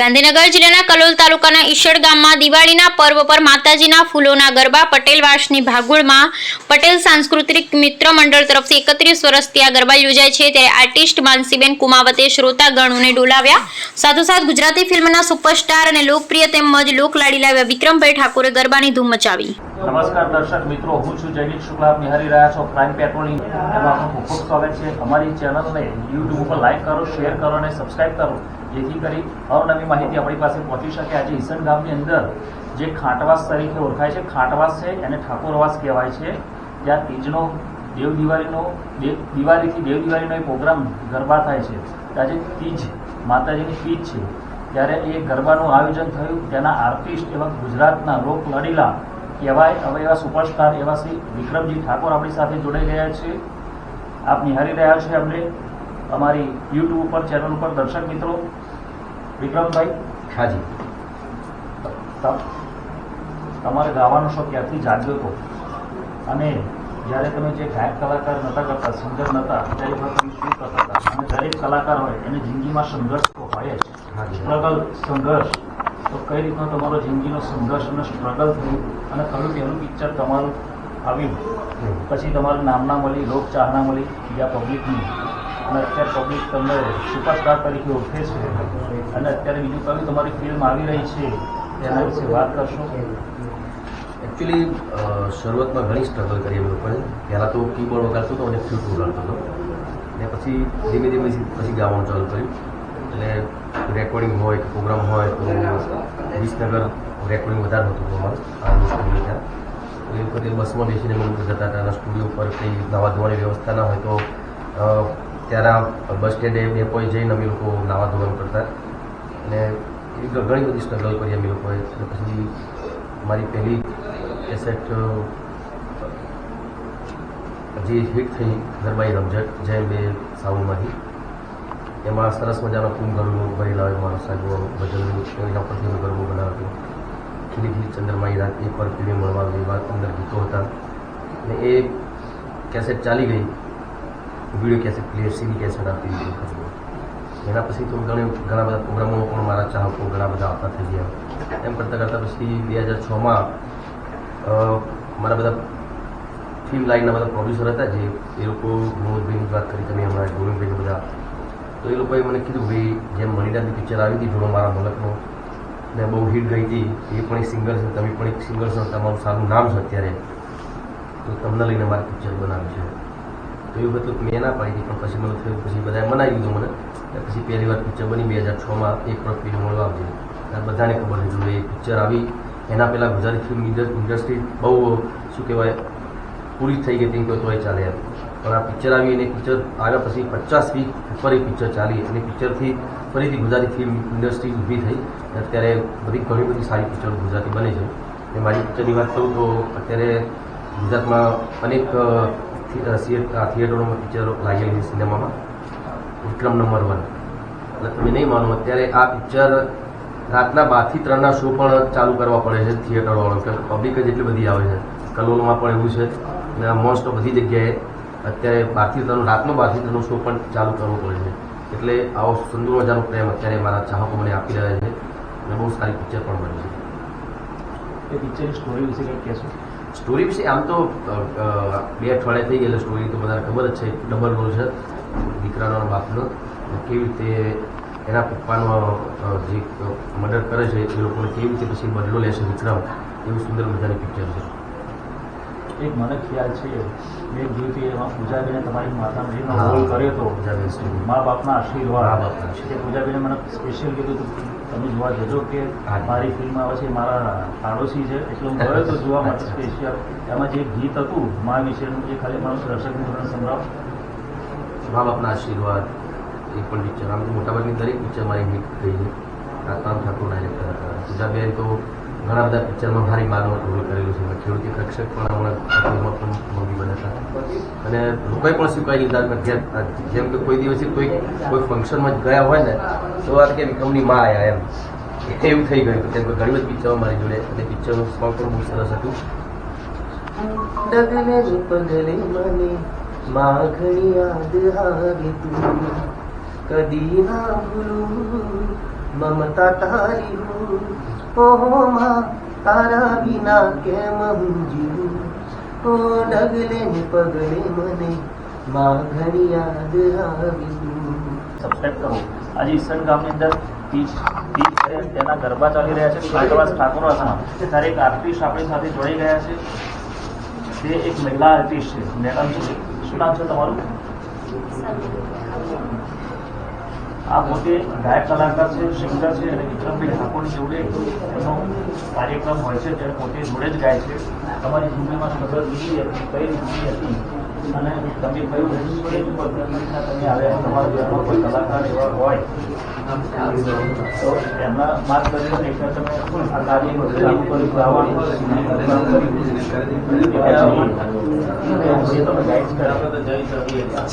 ગાંધીનગર જિલ્લાના કલોલ તાલુકાના ઈશળ ગામમાં દિવાળીના પર્વ પર માતાજીના ફૂલોના ગરબા પટેલવાસની ભાગોળમાં પટેલ સાંસ્કૃતિક મિત્ર મંડળ તરફથી એકત્રીસ વર્ષથી આ ગરબા યોજાય છે. ત્યારે આર્ટિસ્ટ માનસીબેન કુમાવતે શ્રોતાગણોને ડોલાવ્યા. સાથોસાથ ગુજરાતી ફિલ્મના સુપરસ્ટાર અને લોકપ્રિય તેમજ લોકલાડી લાવ્યા વિક્રમભાઈ ઠાકોરે ગરબાની ધૂમ મચાવી. નમસ્કાર દર્શક મિત્રો, હું છું જયદીપ શુક્લા. નિહાળી રહ્યા છો ક્રાઇમ પેટ્રોલિંગ એમાં ખૂબ ખૂબ સ્વાગત છે. અમારી ચેનલને યુટ્યુબ ઉપર લાઈક કરો શેર કરો અને સબસ્ક્રાઇબ કરો. જેથી કરી અવનવી માહિતી આપણી પાસે પહોંચી શકે. આજે ઈસન ગામની અંદર જે ખાંટવાસ તરીકે ઓળખાય છે, ખાંટવાસ છે, એને ઠાકોરવાસ કહેવાય છે. જ્યાં તીજનો દેવ દિવાળીનો દેવ, દિવાળીથી દેવ દિવાળીનો એક પ્રોગ્રામ ગરબા થાય છે. આજે તીજ, માતાજીની તીજ છે. ત્યારે એ ગરબાનું આયોજન થયું. તેના આર્ટિસ્ટ એવા ગુજરાતના લોક લડીલા કહેવાય હવે એવા સુપરસ્ટાર એવા શ્રી વિક્રમજી ઠાકોર આપણી સાથે જોડાઈ રહ્યા છે. આપ નિહાળી રહ્યા છે અમને અમારી યુટ્યુબ ઉપર, ચેનલ ઉપર. દર્શક મિત્રો વિક્રમભાઈ હાજી તમારે ગાવાનો શોખ ક્યાંથી જાગ્યો હતો? અને જ્યારે તમે જે ગાયક કલાકાર નહોતા કરતા સિંગર નહોતા ત્યારે તમે શું કરતા હતા? અને દરેક કલાકાર હોય એને જિંદગીમાં સંઘર્ષ તો હોય જ. સ્ટ્રગલ સંઘર્ષ તો કઈ રીતનો તમારો જિંદગીનો સંઘર્ષ અને સ્ટ્રગલ થયું? અને કયું પહેલું પિક્ચર તમારું આવ્યું. પછી તમારું નામના મળી લોક ચાહના મળી બીજા પબ્લિકની અને અત્યારે પબ્લિક તમને સુપરસ્ટાર તરીકે ઓળખે છે. અને અત્યારે બીજું કયું તમારી ફિલ્મ આવી રહી છે તેના વિશે વાત કરશો? એકચ્યુઅલી શરૂઆતમાં ઘણી સ્ટ્રગલ કરી અમે લોકોએ. પહેલાં તો કીબોર્ડ વગાડતો હતો, અને ફ્લૂટ વગાડતો હતો. અને પછી ધીમે ધીમે પછી ગાવાનું ચાલુ કર્યું. એટલે રેકોર્ડિંગ હોય કે પ્રોગ્રામ હોય, તો વિસનગર રેકોર્ડિંગ વધારે હતું અમારું એ વખતે બસમાં બેસીને અમે જતા હતા સ્ટુડિયો ઉપર કંઈ નવા ધોવાની વ્યવસ્થા ના હોય તો અ, આ બસ સ્ટેન્ડે ડેપોએ જઈને અમે લોકો નાવા ધોવાનું કરતા. અને એવી ઘણી બધી સ્ટ્રગલ કરી અમે લોકોએ. પછી મારી પહેલી કેસેટ જે હિટ થઈ ગરબાઈ રમઝટ જય બે સાઉન્ડમાંથી એમાં સરસ મજાનો કુંભ ગરબો ભરેલા હોય મારો સાહેબો ભજનનું એના પરથી હું ગરબો બનાવ્યો. ખીલી ખીલી ચંદ્રમાઈ રાત એ પર પીળી મળવા એવા અંદર ગીતો હતા. અને એ કેસેટ ચાલી ગઈ. વીડિયો કેસેટ સીડી કેસેટ આવતી હતી એના પછી તો ઘણી ઘણા બધા પ્રોગ્રામો પણ મારા ચાહકો ઘણા બધા આવતા થઈ ગયા. એમ કરતાં કરતાં પછી બે હજાર છમાં મારા બધા ફિલ્મ લાઈનના બધા પ્રોડ્યુસર હતા જે એ લોકો વિનોદભાઈની વાત કરી, તમે હમણાં ગોવિંદભાઈને બધા. તો એ લોકોએ મને કીધું, ભાઈ, જેમ મણિદાની પિક્ચર આવી હતી, જોડો મારા મલકનો. ને બહુ હિટ ગઈ હતી. એ પણ એક સિંગર છે, તમે પણ એક સિંગર છો, તમારું સારું નામ છે અત્યારે. તો તમને લઈને મારે પિક્ચર બનાવ્યું છે. એવું બધું મેં ના પાડી હતી, પણ પછી મને થયું, પછી બધાએ મનાવી દીધું મને. અને પછી પહેલી વાર પિક્ચર બની બે હજાર છમાં એક પર ફિલ્મ મળવા આવજે અને બધાને ખબર છે એ પિક્ચર આવી, એના પહેલાં ગુજરાતી ફિલ્મ ઇન્ડસ્ટ્રી બહુ, શું કહેવાય, પૂરી થઈ ગઈ હતી તો એ ચાલે એમ. પણ આ પિક્ચર આવી અને પિક્ચર આવ્યા પછી પચાસ વીક ઉપર એ પિક્ચર ચાલી. અને પિક્ચરથી ફરીથી ગુજરાતી ફિલ્મ ઇન્ડસ્ટ્રી ઊભી થઈ. અને અત્યારે બધી ઘણી બધી સારી પિક્ચરો ગુજરાતી બને છે. અને મારી પિક્ચરની વાત કરું તો અત્યારે ગુજરાતમાં અનેક થિયેટરોમાં પિક્ચરો લાગેલી છે સિનેમામાં. વિક્રમ નંબર વન એટલે તમે નહીં માનો, અત્યારે આ પિક્ચર રાતના બારથી ત્રણના શો પણ ચાલુ કરવા પડે છે થિયેટરવાળો કે પબ્લિક જ એટલી બધી આવે છે. કલોલમાં પણ એવું છે. અને મોસ્ટ બધી જગ્યાએ અત્યારે બારથી ત્રણ, રાતનો બારથી ત્રણનો શો પણ ચાલુ કરવો પડે છે. એટલે આવો સુંદર મજાનો પ્રેમ અત્યારે મારા ચાહકો મને આપી રહ્યા છે. અને બહુ સારી પિક્ચર પણ બની છે. એ પિક્ચરની સ્ટોરી વિશે કંઈક કહેશો? સ્ટોરી વિશે આમ તો બે અઠવાડિયા થઈ ગયેલા સ્ટોરી તો બધાને ખબર જ છે. ડબલ રોલ છે. દીકરાનો બાપનો. કેવી રીતે એના પપ્પાનો જે મર્ડર કરે છે એ લોકોને કેવી રીતે પછી બદલો લેશે વિક્રમ એવું સુંદર મજાની પિક્ચર છે. એક મને ખ્યાલ છે મેં જોયું એમાં પૂજાબેને તમારી માતાનો જે રોલ કર્યો હતો. મા બાપના આશીર્વાદ. પૂજાબેને મને સ્પેશિયલ કીધું હતું. તમે જોવા જજો કે મારી ફિલ્મ આવે છે મારા પાડોશી છે એટલે હું ગયો તો જોવા માટે સ્પેશિયલ એમાં જે ગીત હતું મા વિશેનું જે ખાલી મારું દર્શકને ધોરણ સંભળાવ. મા બાપના આશીર્વાદ એ પણ પિક્ચર આમ મોટાભાગની દરેક પિક્ચર મારી હિટ થઈ છે. કાંતારામ ઠાકોર ડાયરેક્ટર હતા પૂજાબેન તો ઘણા બધા પિક્ચરમાં મારી માનવ રોલ કરેલું છે. ખેડૂતી કક્ષક પણ હમણાં પણ મમ્મી બન્યા હતા. અને લોકોએ પણ સ્વીકારી લીધા જેમ કે કોઈ દિવસે કોઈ કોઈ ફંક્શનમાં ગયા હોય ને, તો આ કે વિક્રમની માં આવ્યા એમ. એવું થઈ ગયું. કેમ કે ઘણી બધી પિક્ચરો મારી જોડે, અને પિક્ચરનું સોંગ પણ બહુ સરસ હતું. તું. કદી ના ભૂલું મમતા તારી હું ઓહો માં તારા વિના કેમ હું જીવું ઓ ડગલે ને પગલે મને માં ઘણી યાદ આવી સબસ્ક્રાઇબ કરો આજે ઈસણ ગામની અંદર તીજ તેના ગરબા ચાલી રહ્યા છે કાંટવાસ ઠાકોર હતા ત્યારે એક આર્ટિસ્ટ આપણી સાથે જોડાઈ ગયા છે તે એક મહિલા આર્ટિસ્ટ છે મેડમ શું નામ છે તમારું આ પોતે ગાયક કલાકાર છે સિંગર છે અને વિક્રમભાઈ ઠાકોરની જોડે એનો કાર્યક્રમ હોય છે ત્યારે પોતે જોડે જ ગાય છે. તમારી જિંદગીમાં સ્ટ્રગલ કેવી હતી કઈ રીતની હતી? અને તમે કયું કઈ રીતના તમે આવ્યા તમારા ઘરમાં કોઈ કલાકાર એવા હોય? તો એમના માર્ગદર્શન એટલે તમે આ કાર્ય ઉપર ગાવાનું તમે ગાઈડ કર્યા તો જઈ ઘરમાં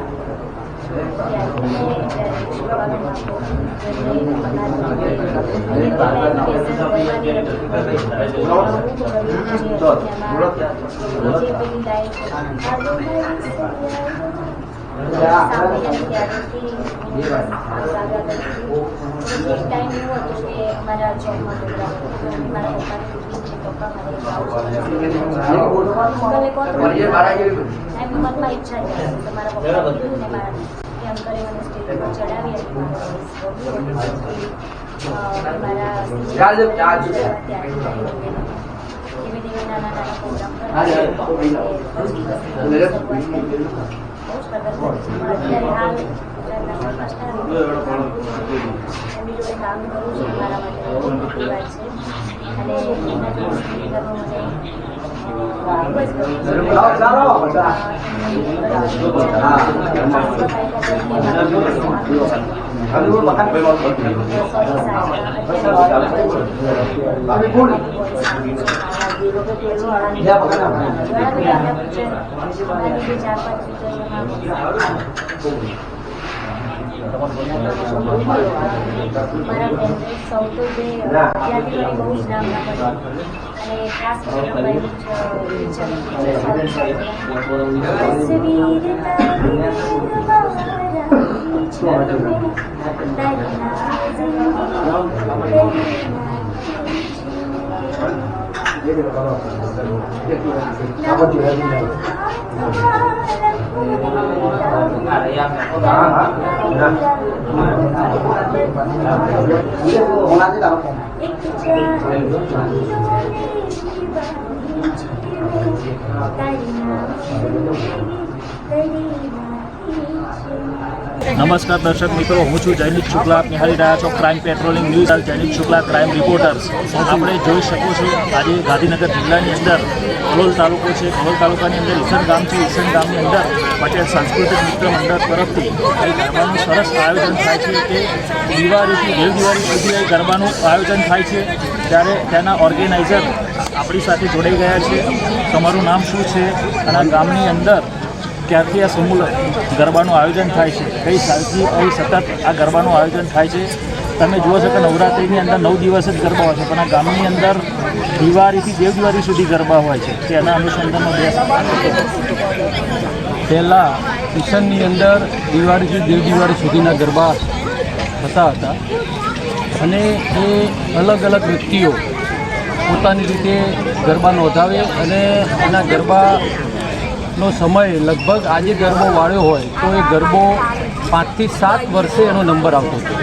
મારા જોબમાં મારા પપ્પાને પપ્પા મારે એમ મનમાં ઈચ્છા છે તો મારા પપ્પા ને મારા એમ કરી મને પર ચડાવી હતી મારા કામ કરું છું મારા માટે બહુ મોટી વાત છે અને એના મને મારા ફેવરેટ સોંગ તો જે ત્યાંથી મને બહુ જ નામ ના પડ્યું અને ખાસ કરીને ભાઈ નમસ્કાર દર્શક મિત્રો, હું છું જૈનિક શુક્લા. આપ નિહાળી રહ્યા છો crime patrolling news Jayneet Shukla crime reporters આપણે જોઈ શકો છો આજે ગાંધીનગર જિલ્લાની અંદર કલોલ તાલુકો છે. કલોલ તાલુકાની અંદર ઈસન ગામ છે. ઈસન ગામની અંદર પટેલ સાંસ્કૃતિક મિત્ર મંડળ તરફથી અહીં ગરબાનું સરસ આયોજન થાય છે કે દિવાળીથી દેવ દિવાળી સુધી અહીં ગરબાનું આયોજન થાય છે. ત્યારે તેના ઓર્ગેનાઇઝર આપણી સાથે જોડાઈ ગયા છે. તમારું નામ શું છે? અને ગામની અંદર ક્યારથી આ સમૂહ ગરબાનું આયોજન થાય છે. કઈ સાલથી અહીં સતત આ ગરબાનું આયોજન થાય છે? તમે જુઓ છો કે નવરાત્રિની અંદર નવ દિવસ જ ગરબા હોય છે, પણ આ ગામની અંદર દિવાળીથી દેવ દિવાળી સુધી ગરબા હોય છે. તેના અનુસંધાનમાં બે પહેલાં કિશનની અંદર દિવાળીથી દેવ દિવાળી સુધીના ગરબા થતા હતા. અને એ અલગ અલગ વ્યક્તિઓ પોતાની રીતે ગરબા નોંધાવે અને એના ગરબાનો સમય લગભગ આજે ગરબો વાળ્યો હોય તો એ ગરબો પાંચથી સાત વર્ષે એનો નંબર આવતો હતો.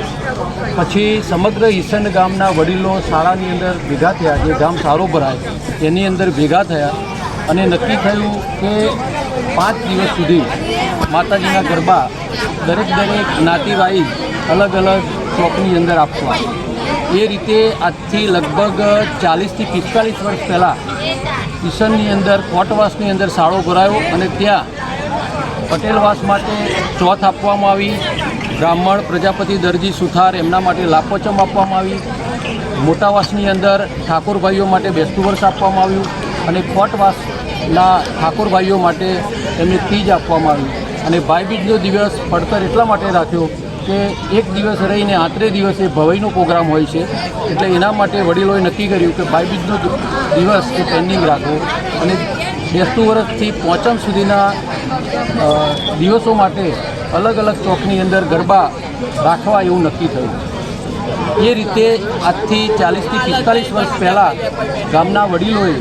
પછી સમગ્ર ઈસન ગામના વડીલો શાળાની અંદર ભેગા થયા, જે ગામ સારું ભરાય, એની અંદર ભેગા થયા અને નક્કી થયું કે પાંચ દિવસ સુધી માતાજીના ગરબા દરેક દરેક જ્ઞાતિવાઈ અલગ અલગ ચોકની અંદર આપવા એ રીતે આજથી લગભગ ચાલીસથી પિસ્તાલીસ વર્ષ પહેલાં કિશનની અંદર, કોટવાસની અંદર શાળો ભરાયો અને ત્યાં પટેલવાસ માટે ચોથ આપવામાં આવી. બ્રાહ્મણ પ્રજાપતિ દરજી સુથાર એમના માટે લાપોચમ આપવામાં આવી. મોટાવાસની અંદર ઠાકોરભાઈઓ માટે બેસતું વર્ષ આપવામાં આવ્યું અને કોટવાસના ઠાકોરભાઈઓ માટે એમને તીજ આપવામાં આવ્યું અને ભાઈબીજનો દિવસ પડતર એટલા માટે રાખ્યો કે એક દિવસ રહીને આત્રે દિવસે ભવાઈનો પ્રોગ્રામ હોય છે, એટલે એના માટે વડીલોએ નક્કી કર્યું કે ભાઈબીજનો દિવસ એ પેન્ડિંગ રાખવો અને બેસતું વર્ષથી પોચમ સુધીના દિવસો માટે અલગ અલગ ચોકની અંદર ગરબા રાખવા એવું નક્કી થયું. એ રીતે આજથી ચાલીસથી પિસ્તાલીસ વર્ષ પહેલાં ગામના વડીલોએ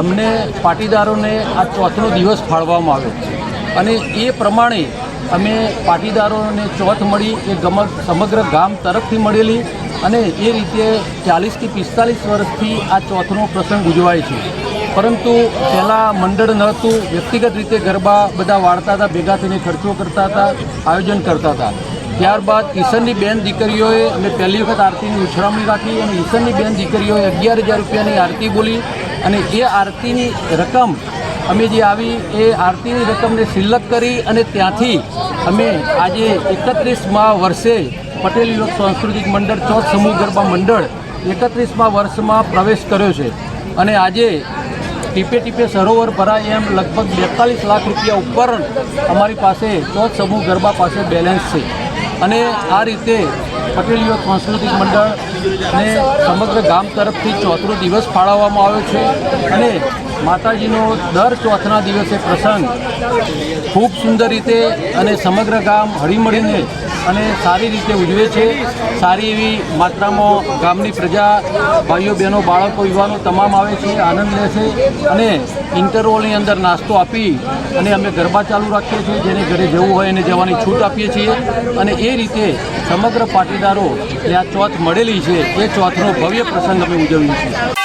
અમને પાટીદારોને આ ચોથનો દિવસ ફાળવવામાં આવ્યો. અને એ પ્રમાણે અમે પાટીદારોને ચોથ મળી, એ ગમત સમગ્ર ગામ તરફથી મળેલી અને એ રીતે ચાલીસથી પિસ્તાલીસ વર્ષથી આ ચોથનો પ્રસંગ ઉજવાય છે. પરંતુ પહેલાં મંડળ નહોતું વ્યક્તિગત રીતે ગરબા બધા વાળતા હતા, ભેગા થઈને ખર્ચો કરતા હતા, આયોજન કરતા હતા. ત્યારબાદ ઈસનની બેન દીકરીઓએ અમે પહેલી વખત આરતીની ઉછરામણી રાખી અને ઈસનની બેન દીકરીઓએ અગિયાર હજાર રૂપિયાની આરતી બોલી અને એ આરતીની રકમ અમે જે આવી એ આરતીની રકમને સિલક કરી અને ત્યાંથી અમે આજે એકત્રીસમાં વર્ષે પટેલ યુવક સાંસ્કૃતિક મંડળ ચોથ સમૂહ ગરબા મંડળ એકત્રીસમાં વર્ષમાં પ્રવેશ કર્યો છે. અને આજે ટીપે ટીપે સરોવર ભરાય એમ લગભગ બેતાલીસ લાખ રૂપિયા ઉપર અમારી પાસે ચોથ સમૂહ ગરબા પાસે બેલેન્સ છે. અને આ રીતે પટેલ યુવક સાંસ્કૃતિક મંડળને સમગ્ર ગામ તરફથી ચોથરો દિવસ ફાળવવામાં આવ્યો છે. અને માતાજીનો દર ચોથના દિવસે પ્રસંગ ખૂબ સુંદર રીતે અને સમગ્ર ગામ હળીમળીને અને સારી રીતે ઉજવે છે. સારી એવી માત્રામાં ગામની પ્રજા, ભાઈઓ, બહેનો, બાળકો, યુવાનો તમામ આવે છે, આનંદ લે છે અને ઇન્ટરવોલની અંદર નાસ્તો આપી અને અમે ગરબા ચાલુ રાખીએ છીએ, જેને ઘરે જવું હોય એને જવાની છૂટ આપીએ છીએ. અને એ રીતે સમગ્ર પાટીદારો જે આ ચોથ મળેલી છે, એ ચોથનો ભવ્ય પ્રસંગ અમે ઉજવીએ છીએ.